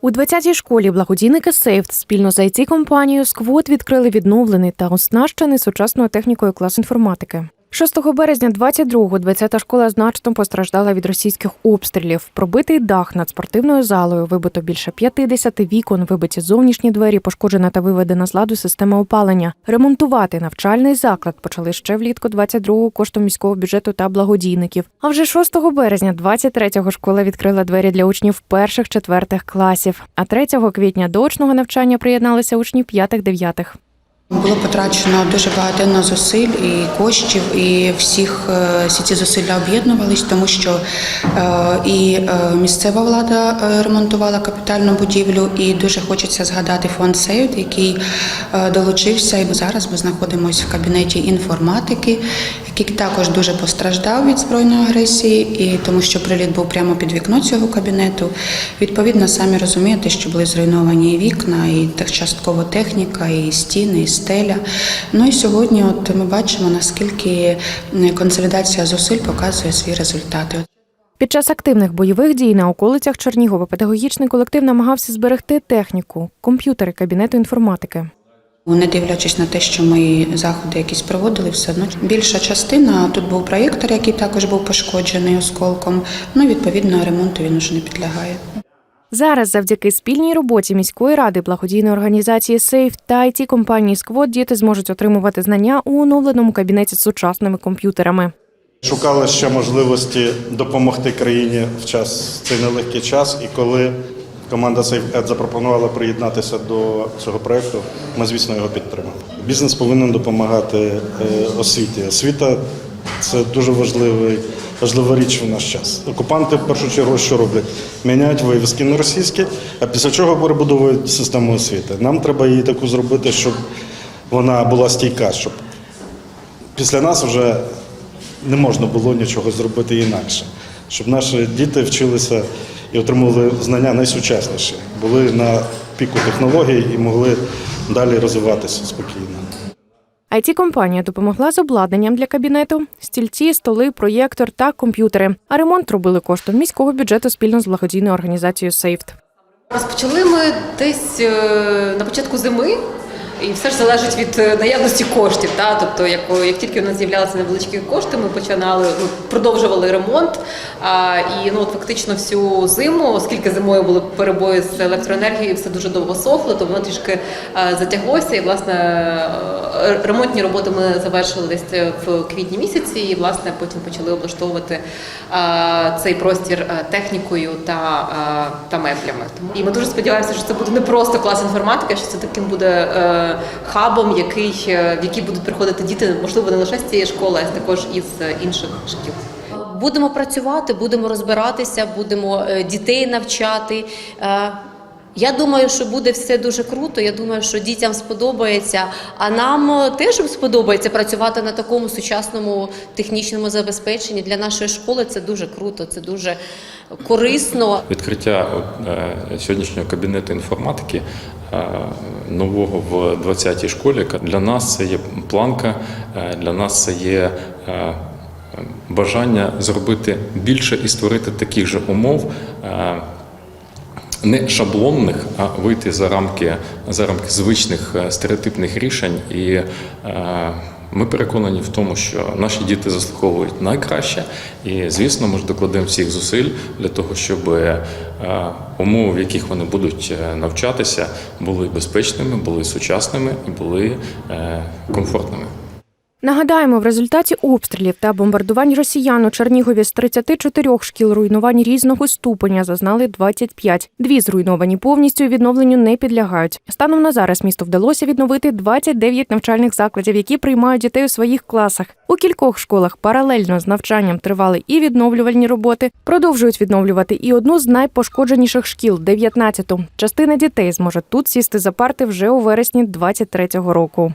У 20-й школі благодійники Сейфт спільно з it компанією Сквот відкрили відновлений та оснащений сучасною технікою клас інформатики. 6 березня 22-го 20-та школа значно постраждала від російських обстрілів. Пробитий дах над спортивною залою, вибито більше 50 вікон, вибиті зовнішні двері, пошкоджена та виведена з ладу система опалення. Ремонтувати навчальний заклад почали ще влітку 22-го коштом міського бюджету та благодійників. А вже 6 березня 23-го школа відкрила двері для учнів перших-четвертих класів. А 3 квітня до очного навчання приєдналися учні п'ятих-дев'ятих. Було потрачено дуже багато зусиль і коштів, і всіх е, всі ці зусилля об'єднувались, тому що е, і е, місцева влада ремонтувала капітальну будівлю, і дуже хочеться згадати фонд Сейвт, який долучився. І зараз ми знаходимося в кабінеті інформатики, який також дуже постраждав від збройної агресії, і тому що приліт був прямо під вікно цього кабінету. Відповідно, самі розумієте, що були зруйновані і вікна, і частково техніка, і стіни, і стеля. Ну і сьогодні, от ми бачимо, наскільки консолідація зусиль показує свої результати. Під час активних бойових дій на околицях Чернігова педагогічний колектив намагався зберегти техніку, комп'ютери кабінету інформатики. Не дивлячись на те, що ми заходи якісь проводили, все одно більша частина тут був проєктор, який також був пошкоджений осколком. Ну відповідно ремонту він уже не підлягає. Зараз, завдяки спільній роботі міської ради, благодійної організації Сейф та it компанії Сквот діти зможуть отримувати знання у оновленому кабінеті з сучасними комп'ютерами. Шукали ще можливості допомогти країні в час цей нелегкий час. І коли команда SafeEd запропонувала приєднатися до цього проекту, ми, звісно, його підтримали. Бізнес повинен допомагати е, освіті. Освіта це дуже важливий, важлива річ в наш час. Окупанти в першу чергу що роблять? Міняють вивіски на російські, а після чого перебудовують систему освіти. Нам треба її таку зробити, щоб вона була стійка, щоб після нас вже не можна було нічого зробити інакше, щоб наші діти вчилися і отримували знання найсучасніші, були на піку технологій і могли далі розвиватися спокійно. Розпочали ми десь е, на початку зими. І все ж залежить від е, наявності коштів. Та? Тобто, як, як тільки у нас з'являлися невеличкі кошти, ми починали, ну, продовжували ремонт. А, і ну, от фактично всю зиму, оскільки зимою були перебої з електроенергією, все дуже довго сохло, то воно трішки е, затяглося. І власне ремонтні роботи ми завершили десь в квітні місяці, і власне потім почали облаштовувати цей простір е, технікою та, е, та меблями. І ми дуже сподіваємося, що це буде не просто клас інформатики, що це таким буде е, хабом, який в який будуть приходити діти, можливо, не лише з цієї школи, а також із інших шкіл. Будемо працювати, будемо розбиратися, будемо дітей навчати. Я думаю, що буде все дуже круто. Я думаю, що дітям сподобається, а нам е, теж сподобається працювати на такому сучасному технічному забезпеченні. Для нашої школи це дуже круто, це дуже корисно. Відкриття е, сьогоднішнього кабінету інформатики е, нового в 20-й школі для нас це є планка, для нас це є бажання зробити більше і створити таких же умов. Не шаблонних, а вийти за рамки за рамки звичних е, стереотипних рішень, і е, ми переконані в тому, що наші діти заслуговують найкраще, і звісно, ми ж докладемо всіх зусиль для того, щоб е, умови, в яких вони будуть навчатися, були безпечними, були сучасними і були комфортними. Нагадаємо, в результаті обстрілів та бомбардувань росіян у Чернігові з 34 шкіл руйнувань різного ступеня зазнали 25. Дві зруйновані повністю і відновленню не підлягають. Станом на зараз місту вдалося відновити 29 навчальних закладів, які приймають дітей у своїх класах. У кількох школах паралельно з навчанням тривали і відновлювальні роботи. Продовжують відновлювати і одну з найпошкодженіших шкіл 19-ту. Частина дітей зможе тут сісти за парти вже у вересні 23-го року.